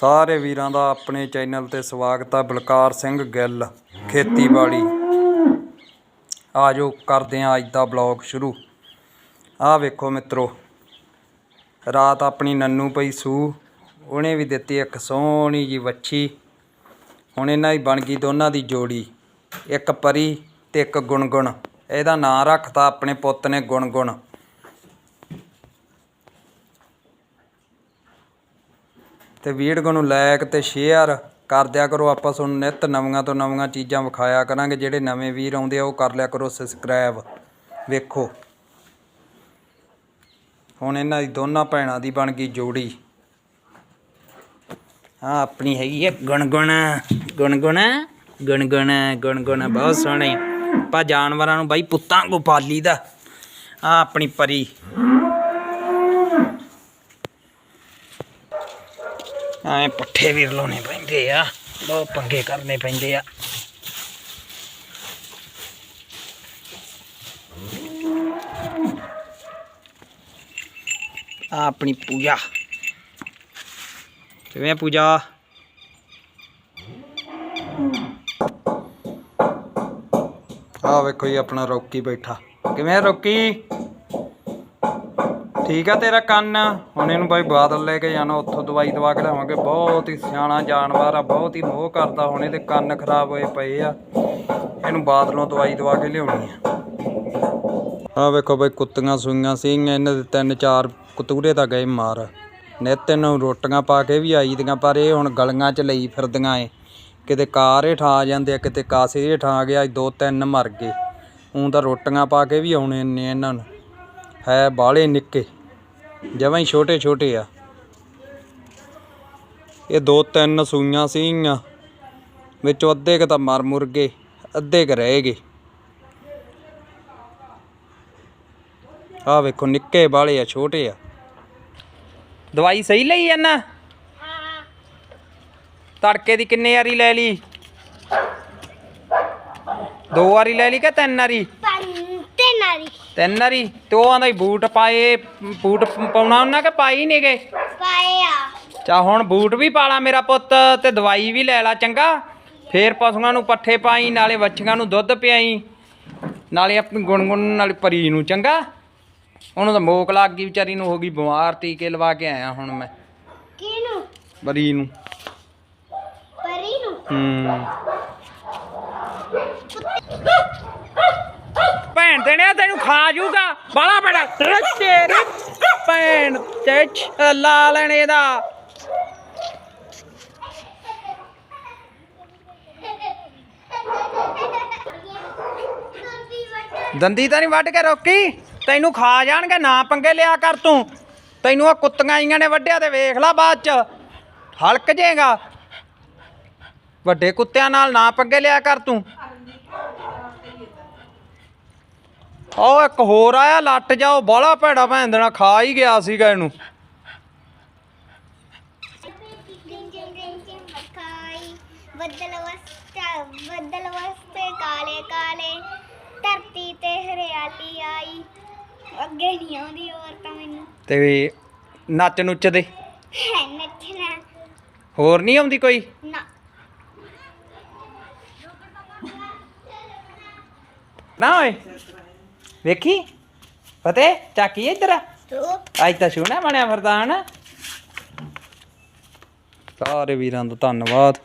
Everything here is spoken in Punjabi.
ਸਾਰੇ ਵੀਰਾਂ ਦਾ ਆਪਣੇ ਚੈਨਲ ਤੇ ਸਵਾਗਤ ਆ, ਬਲਕਾਰ ਸਿੰਘ ਗਿੱਲ, ਖੇਤੀਬਾੜੀ। ਆਜੋ ਕਰਦੇ ਆ ਅੱਜ ਦਾ ਬਲੌਗ ਸ਼ੁਰੂ। ਆਹ ਵੇਖੋ ਮਿੱਤਰੋ, ਰਾਤ ਆਪਣੀ ਨੰਨੂ ਪਈ ਸੂ, ਉਹਨੇ ਵੀ ਦਿੱਤੀ ਇੱਕ ਸੋਹਣੀ ਜੀ ਵੱਛੀ। ਹੁਣ ਇਹਨਾਂ ਦੀ ਬਣ ਗਈ ਦੋਨਾਂ ਦੀ ਜੋੜੀ, ਇੱਕ ਪਰੀ ਤੇ ਇੱਕ ਗੁਣਗੁਣ। ਇਹਦਾ ਨਾਂ ਰੱਖਤਾ ਆਪਣੇ ਪੁੱਤ ਨੇ ਗੁਣਗੁਣ। ਤੇ ਵੀਡੀਓ ਨੂੰ ਲਾਇਕ ਤੇ ਸ਼ੇਅਰ ਕਰ ਦਿਆ ਕਰੋ। ਆਪਾਂ ਤੁਹਾਨੂੰ ਨਿਤ ਨਵੀਆਂ ਤੋਂ ਨਵੀਆਂ ਚੀਜ਼ਾਂ ਵਿਖਾਇਆ ਕਰਾਂਗੇ। ਜਿਹੜੇ ਨਵੇਂ ਵੀਰ ਆਉਂਦੇ ਆ, ਉਹ ਕਰ ਲਿਆ ਕਰੋ ਸਬਸਕ੍ਰਾਈਬ ਵੇਖੋ। ਹੁਣ ਇਹਨਾਂ ਦੀ ਦੋਨਾਂ ਭੈਣਾਂ ਦੀ ਬਣ ਗਈ ਜੋੜੀ। ਆ ਆਪਣੀ ਹੈਗੀ ਹੈ ਗੁਣਗੁਣ ਗੁਣਗੁਣ ਗੁਣਗੁਣ ਗੁਣਗੁਣ। ਬਹੁਤ ਸੋਹਣੀ। ਆਪਾਂ ਜਾਨਵਰਾਂ ਨੂੰ ਬਾਈ ਪੁੱਤਾਂ ਕੋ ਪਾਲੀ ਦਾ ਆ ਆਪਣੀ ਪਰੀ। ਐ ਪੱਠੇ ਵੀ ਲਾਉਣੇ ਪੈਂਦੇ ਆ, ਬਹੁਤ ਪੰਗੇ ਕਰਨੇ ਪੈਂਦੇ ਆ। ਆ ਆਪਣੀ ਪੂਜਾ। ਕਿਵੇਂ ਪੂਜਾ? ਆ ਵੇਖੋ ਜੀ, ਆਪਣਾ ਰੋਕੀ ਬੈਠਾ। ਕਿਵੇਂ ਆ ਰੋਕੀ? ਠੀਕ ਆ ਤੇਰਾ ਕੰਨ? ਹੁਣ ਇਹਨੂੰ ਬਾਈ ਬਾਦਲ ਲੈ ਕੇ ਜਾਣਾ, ਉੱਥੋਂ ਦਵਾਈ ਦਵਾ ਕੇ ਲਿਆਵਾਂਗੇ। ਬਹੁਤ ਹੀ ਸਿਆਣਾ ਜਾਨਵਰ ਆ, ਬਹੁਤ ਹੀ ਮੋਹ ਕਰਦਾ ਹੁਣ ਇਹਦੇ ਕੰਨ ਖਰਾਬ ਹੋਏ ਪਏ ਆ। ਇਹਨੂੰ ਬਾਦਲੋਂ ਦਵਾਈ ਦਵਾ ਕੇ ਲਿਆਉਣੀ ਆ। ਆ ਵੇਖੋ ਬਈ, ਕੁੱਤੀਆਂ ਸੂਈਆਂ ਸੀਗੀਆਂ, ਇਹਨਾਂ ਦੇ ਤਿੰਨ ਚਾਰ ਕਤੂਰੇ ਤਾਂ ਗਏ ਮਾਰ। ਨਿੱਤ ਨੂੰ ਰੋਟੀਆਂ ਪਾ ਕੇ ਵੀ ਆਈ ਦੀਆਂ, ਪਰ ਇਹ ਹੁਣ ਗਲੀਆਂ 'ਚ ਲਈ ਫਿਰਦੀਆਂ ਏ। ਕਿਤੇ ਕਾਰ ਹੇਠਾਂ ਆ ਜਾਂਦੇ ਆ, ਕਿਤੇ ਕਾਸੇ ਹੇਠਾਂ ਆ ਗਿਆ ਅੱਜ ਦੋ ਤਿੰਨ ਮਰ ਗਏ। ਉਂ ਤਾਂ ਰੋਟੀਆਂ ਪਾ ਕੇ ਵੀ ਆਉਣੇ ਨੇ ਇਹਨਾਂ ਨੂੰ। ਹੈ ਬਾਲੇ ਨਿੱਕੇ। ਜਮਾਂ ਹੀ ਛੋਟੇ ਛੋਟੇ ਆ। ਇਹ ਦੋ ਤਿੰਨ ਸੂਈਆਂ ਸੀਗੀਆਂ। ਵਿੱਚੋਂ ਅੱਧੇ ਕ ਤਾਂ ਮਰ ਮੁਰ ਗਏ, ਅੱਧੇ ਕ ਰਹਿ ਗਏ। ਆ ਵੇਖੋ, ਨਿੱਕੇ ਬਾਲੇ ਆ, ਛੋਟੇ ਆ। ਦਵਾਈ ਸਹੀ ਲਈ ਜਾਂਦਾ ਹਾਂ ਤੜਕੇ ਦੀ ਕਿੰਨੇ ਵਾਰੀ ਲੈ ਲਈ? ਦੋ ਵਾਰੀ ਲੈ ਲਈ ਕਿ ਤਿੰਨ ਵਾਰੀ? ਪੰਤੇ ਨਾਰੀ ਤਿੰਨ ਵਾਰੀ? ਤੇ ਉਹ ਆਂਦਾ ਬੂਟ ਪਾਏ ਬੂਟ ਪਾਉਣਾ ਉਹਨਾਂ ਕਿ? ਪਾਈ ਨਹੀਂ ਗਏ? ਪਾਇਆ ਚਾ ਹੁਣ ਬੂਟ ਵੀ ਪਾਲਾ ਮੇਰਾ ਪੁੱਤ ਤੇ ਦਵਾਈ ਵੀ ਲੈ ਲਾ ਚੰਗਾ? ਫੇਰ ਪਸ਼ੂਆਂ ਨੂੰ ਪੱਠੇ ਪਾਈ ਨਾਲੇ ਵੱਛੀਆਂ ਨੂੰ ਦੁੱਧ ਪਿਆਈ। ਨਾਲੇ ਆਪਣੀ ਗੁਣਗੁਣ ਨਾਲੇ ਪਰੀ ਨੂੰ ਚੰਗਾ? ਉਹਨੂੰ ਤਾਂ ਮੋਕ ਲੱਗ ਗਈ ਵਿਚਾਰੀ ਨੂੰ ਹੋ ਗਈ ਬਿਮਾਰ ਟੀਕੇ ਲਵਾ ਕੇ ਆਇਆ ਹੁਣ ਮੈਂ। ਕਿਨੂੰ ਪਰੀ ਨੂੰ। ਪਰੀ ਨੂੰ? ਹੂੰ। ਭੈਣ ਤੇ ਨੇ, ਤੈਨੂੰ ਖਾ ਜੂਗਾ। ਬਾਲਾ ਬੜਾ। ਤੇਰੇ ਭੈਣ ਤੇ ਛੱਲਾ ਲੈਣੇ ਦਾ ਦੰਦੀ ਤਾਂ ਨਹੀਂ ਵੱਢ ਕੇ ਰੋਕੀ। ਤੈਨੂੰ ਖਾ ਜਾਣਗੇ, ਨਾ ਪੰਗੇ ਲਿਆ ਕਰ ਤੂੰ। ਤੈਨੂੰ ਉਹ ਕੁੱਤੀਆਂ ਆਈਆਂ ਨੇ ਵੱਢਿਆ ਤੇ ਵੇਖ ਲੈ ਬਾਅਦ ਚ। ਹਲਕ ਜੇਗਾ। ਵੱਡੇ ਕੁੱਤਿਆਂ ਨਾਲ ਨਾ ਪੰਗੇ ਲਿਆ ਕਰ ਤੂੰ। ਉਹ ਇੱਕ ਹੋਰ ਆਇਆ ਲੱਟ ਜਾਓ ਬਾਲਾ ਭੈੜਾ ਭੈਣ ਦੇਣਾ ਖਾ ਹੀ ਗਿਆ ਸੀਗਾ ਇਹਨੂੰ। ਬੱਦਲ ਵਸਤਾ ਬੱਦਲ ਵਸਤੇ ਕਾਲੇ ਕਾਲੇ ਧਰਤੀ ਤੇ ਹਰਿਆਲੀ ਆਈ ਅੱਗੇ ਨਹੀਂ ਆਉਂਦੀ ਹੋਰ ਤਾਂ ਮੈਨੂੰ ਤੇ ਵੀ ਨੱਚ ਨੁੱਚ ਦੇ ਨੱਚਣਾ ਹੋਰ ਨਹੀਂ ਆਉਂਦੀ ਕੋਈ? ਨਾ। ਨਾ ਓਏ। ਵੇਖੀ? ਫਤੇ ਚਾਕੀ ਇੱਧਰ? ਅੱਜ ਤਾਂ ਸੋਹਣਾ ਬਣਿਆ ਫਿਰਦਾ ਹਨ ਸਾਰੇ ਵੀਰਾਂ ਦਾ ਧੰਨਵਾਦ।